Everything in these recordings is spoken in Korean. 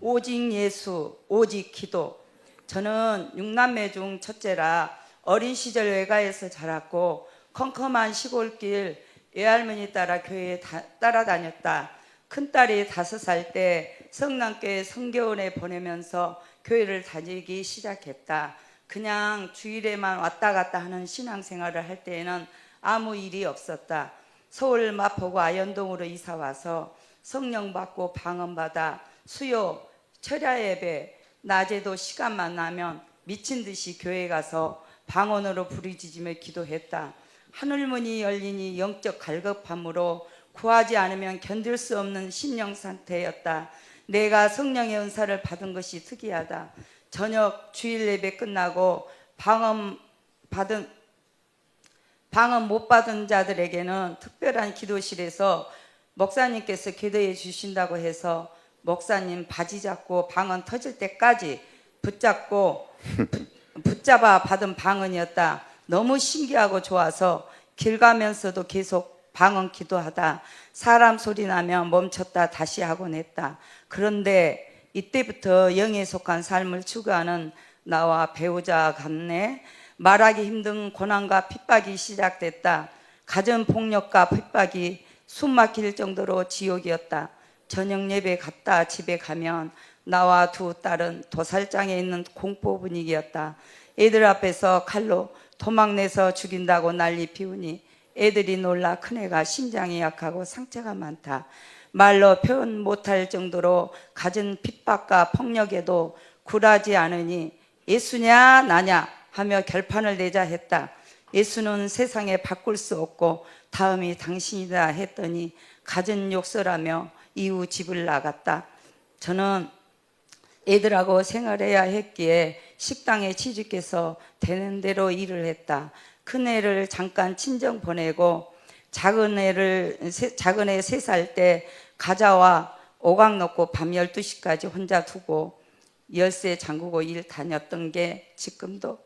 오직 예수, 오직 기도. 저는 육남매 중 첫째라 어린 시절 외가에서 자랐고 컴컴한 시골길 외할머니 따라 교회에 다- 따라다녔다. 큰딸이 다섯 살 때 성남교회 성교원에 보내면서 교회를 다니기 시작했다. 그냥 주일에만 왔다 갔다 하는 신앙생활을 할 때에는 아무 일이 없었다. 서울 마포구 아현동으로 이사 와서 성령 받고 방언 받아 수요 철야 예배 낮에도 시간만 나면 미친 듯이 교회 가서 방언으로 부르짖으며 기도했다. 하늘문이 열리니 영적 갈급함으로 구하지 않으면 견딜 수 없는 심령 상태였다. 내가 성령의 은사를 받은 것이 특이하다. 저녁 주일 예배 끝나고 방언 받은 방언 못 받은 자들에게는 특별한 기도실에서 목사님께서 기도해 주신다고 해서 목사님 바지 잡고 방언 터질 때까지 붙잡고 붙- 붙잡아 받은 방언이었다. 너무 신기하고 좋아서 길 가면서도 계속 방언 기도하다 사람 소리 나면 멈췄다 다시 하곤 했다. 그런데 이때부터 영에 속한 삶을 추구하는 나와 배우자 간에 말하기 힘든 고난과 핍박이 시작됐다. 가정 폭력과 핍박이 숨 막힐 정도로 지옥이었다. 저녁 예배 갔다 집에 가면 나와 두 딸은 도살장에 있는 공포 분위기였다. 애들 앞에서 칼로 도망내서 죽인다고 난리 피우니 애들이 놀라 큰애가 심장이 약하고 상처가 많다. 말로 표현 못할 정도로 갖은 핍박과 폭력에도 굴하지 않으니 예수냐 나냐 하며 결판을 내자 했다. 예수는 세상에 바꿀 수 없고 다음이 당신이다 했더니 갖은 욕설하며 이후 집을 나갔다. 저는 애들하고 생활해야 했기에 식당에 취직해서 되는 대로 일을 했다. 큰 애를 잠깐 친정 보내고 작은 애를 세- 작은 애 세 살 때 가자와 오각 넣고 밤 12시까지 혼자 두고 열쇠 잠그고 일 다녔던 게 지금도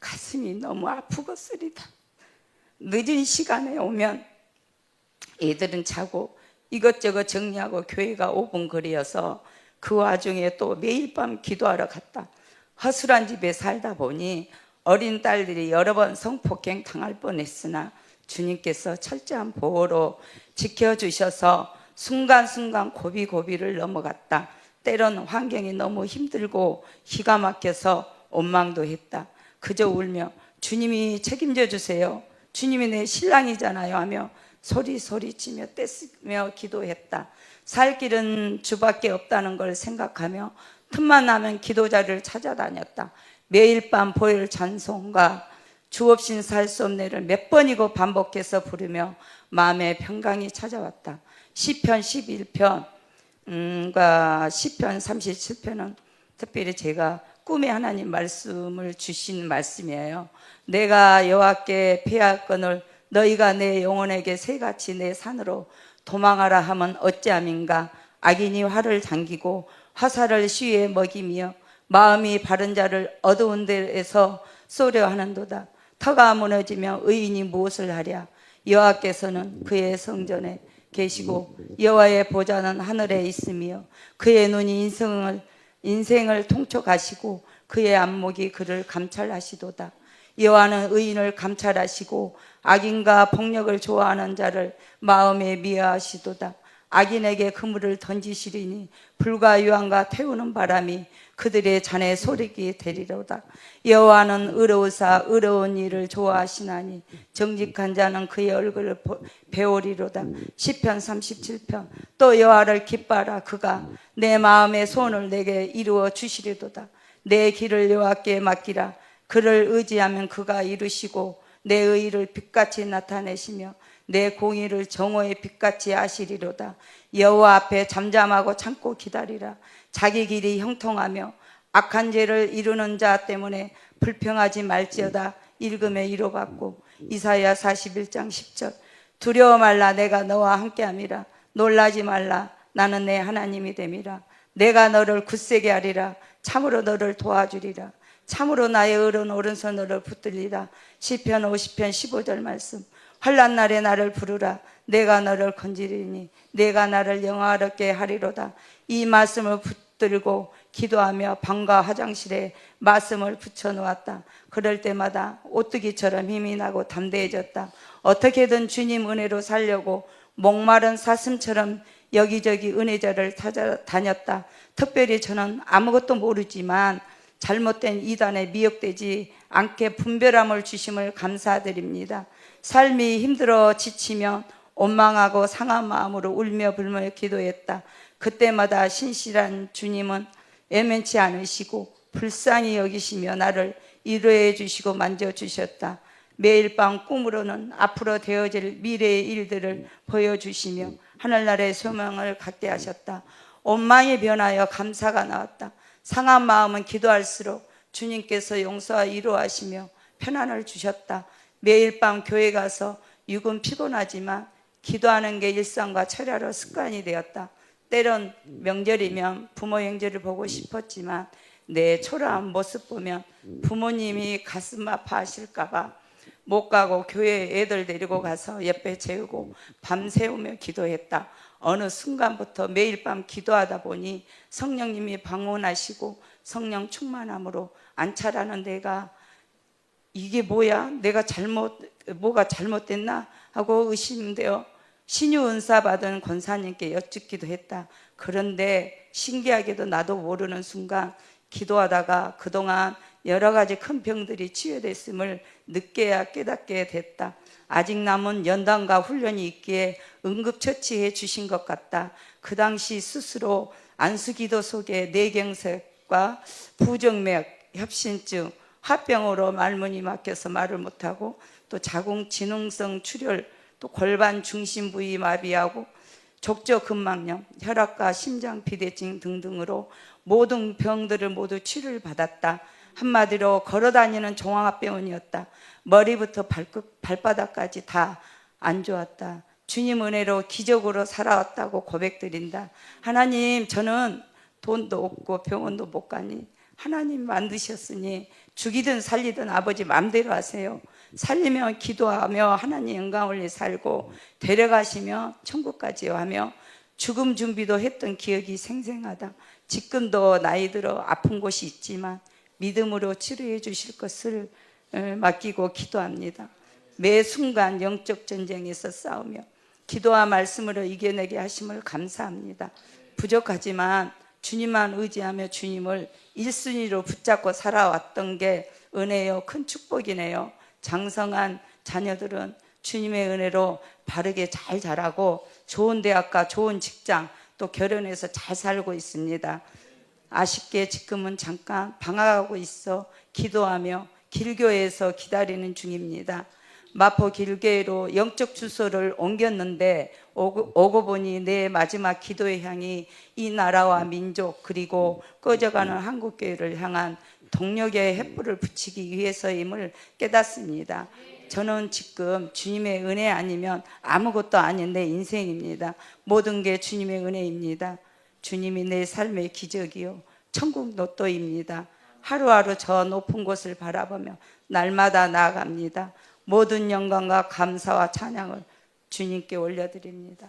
가슴이 너무 아프겠으리다. 늦은 시간에 오면 애들은 자고 이것저것 정리하고 교회가 5분 거리여서 그 와중에 또 매일 밤 기도하러 갔다. 허술한 집에 살다 보니 어린 딸들이 여러 번 성폭행 당할 뻔했으나 주님께서 철저한 보호로 지켜주셔서 순간순간 고비고비를 넘어갔다. 때론 환경이 너무 힘들고 기가 막혀서 원망도 했다. 그저 울며 주님이 책임져 주세요. 주님이 내 신랑이잖아요 하며 소리 소리치며 떼쓰며 기도했다. 살 길은 주밖에 없다는 걸 생각하며 틈만 나면 기도자를 찾아다녔다. 매일 밤 보혈 찬송과 주 없인 살 수 없네를 몇 번이고 반복해서 부르며 마음의 평강이 찾아왔다. 시편 11편 음과 시편 37편은 특별히 제가 꿈에 하나님 말씀을 주신 말씀이에요. 내가 여호와께 피할 건을 너희가 내 영혼에게 새같이 내 산으로 도망하라 하면 어찌함인가? 악인이 활을 당기고 화살을 시위에 먹이며 마음이 바른 자를 어두운 데에서 쏘려 하는도다. 터가 무너지며 의인이 무엇을 하랴? 여호와께서는 그의 성전에 계시고 여호와의 보좌는 하늘에 있으며 그의 눈이 인생을 인생을 통촉하시고 그의 안목이 그를 감찰하시도다 여호와는 의인을 감찰하시고 악인과 폭력을 좋아하는 자를 마음에 미워하시도다. 악인에게 그물을 던지시리니 불과 유황과 태우는 바람이 그들의 잔에 소리게 되리로다. 여호와는 의로우사 의로운 일을 좋아하시나니 정직한 자는 그의 얼굴을 보- 배우리로다. 시편 37편 또 여호와를 기뻐하라 그가 내 마음의 소원을 내게 이루어 주시리로다. 내 길을 여호와께 맡기라. 그를 의지하면 그가 이루시고 내 의를 빛같이 나타내시며 내 공의를 정오의 빛같이 하시리로다. 여호와 앞에 잠잠하고 참고 기다리라. 자기 길이 형통하며 악한 죄를 이루는 자 때문에 불평하지 말지어다. 읽음에 이뤄받고 이사야 41장 10절. 두려워 말라. 내가 너와 함께함이라. 놀라지 말라. 나는 내 하나님이 됨이라. 내가 너를 굳세게 하리라. 참으로 너를 도와주리라 참으로 나의 의로운 오른손으로 붙들리라. 시편 50편 15절 말씀. 환란 날에 나를 부르라. 내가 너를 건지리니 내가 나를 영화롭게 하리로다. 이 말씀을 붙들고 기도하며 방과 화장실에 말씀을 붙여 놓았다. 그럴 때마다 오뚜기처럼 힘이 나고 담대해졌다. 어떻게든 주님 은혜로 살려고 목마른 사슴처럼 여기저기 은혜자를 찾아 다녔다. 특별히 저는 아무것도 모르지만 잘못된 이단에 미혹되지 않게 분별함을 주심을 감사드립니다. 삶이 힘들어 지치면 원망하고 상한 마음으로 울며 불며 기도했다. 그때마다 신실한 주님은 애면치 않으시고 불쌍히 여기시며 나를 위로해 주시고 만져 주셨다. 매일 밤 꿈으로는 앞으로 되어질 미래의 일들을 보여주시며 하늘나라의 소망을 갖게 하셨다. 온망이 변하여 감사가 나왔다. 상한 마음은 기도할수록 주님께서 용서와 위로하시며 편안을 주셨다. 매일 밤 교회 가서 육은 피곤하지만 기도하는 게 일상과 철야로 습관이 되었다. 때론 명절이면 부모 형제를 보고 싶었지만 내 초라한 모습 보면 부모님이 가슴 아파하실까봐 못 가고 교회 애들 데리고 가서 옆에 재우고 밤새우며 기도했다. 어느 순간부터 매일 밤 기도하다 보니 성령님이 방문하시고 성령 충만함으로 안차라는 내가 이게 뭐야? 내가 잘못 뭐가 잘못됐나 하고 의심되어 신유 은사 받은 권사님께 여쭙기도 했다. 그런데 신기하게도 나도 모르는 순간 기도하다가 그동안 여러 가지 큰 병들이 치유됐음을 늦게야 깨닫게 됐다. 아직 남은 연단과 훈련이 있기에 응급처치해 주신 것 같다. 그 당시 스스로 안수기도 속에 뇌경색과 부정맥, 협신증, 화병으로 말문이 막혀서 말을 못하고 또 자궁진흥성 출혈, 또 골반 중심 부위 마비하고 족저근막염, 혈압과 심장 비대증 등등으로 모든 병들을 모두 치료를 받았다. 한마디로 걸어다니는 종합병원이었다. 머리부터 발끝, 발바닥까지 다 안 좋았다. 주님 은혜로 기적으로 살아왔다고 고백드린다. 하나님, 저는 돈도 없고 병원도 못 가니 하나님 만드셨으니 죽이든 살리든 아버지 마음대로 하세요. 살리면 기도하며 하나님 영광 올리 살고 데려가시며 천국까지 하며 죽음 준비도 했던 기억이 생생하다. 지금도 나이 들어 아픈 곳이 있지만 믿음으로 치료해 주실 것을 에, 맡기고 기도합니다. 매 순간 영적 전쟁에서 싸우며 기도와 말씀으로 이겨내게 하심을 감사합니다. 부족하지만 주님만 의지하며 주님을 일순위로 붙잡고 살아왔던 게 은혜요. 큰 축복이네요. 장성한 자녀들은 주님의 은혜로 바르게 잘 자라고 좋은 대학과 좋은 직장 또 결혼해서 잘 살고 있습니다. 아쉽게 지금은 잠깐 방황하고 있어 기도하며 길교에서 기다리는 중입니다. 마포 길교회로 영적 주소를 옮겼는데 오고, 오고 보니 내 마지막 기도의 향이 이 나라와 민족 그리고 꺼져가는 한국교회를 향한 동력의 횃불을 붙이기 위해서임을 깨닫습니다. 저는 지금 주님의 은혜 아니면 아무것도 아닌 내 인생입니다. 모든 게 주님의 은혜입니다. 주님이 내 삶의 기적이요. 천국 로또입니다. 하루하루 저 높은 곳을 바라보며 날마다 나아갑니다. 모든 영광과 감사와 찬양을 주님께 올려드립니다.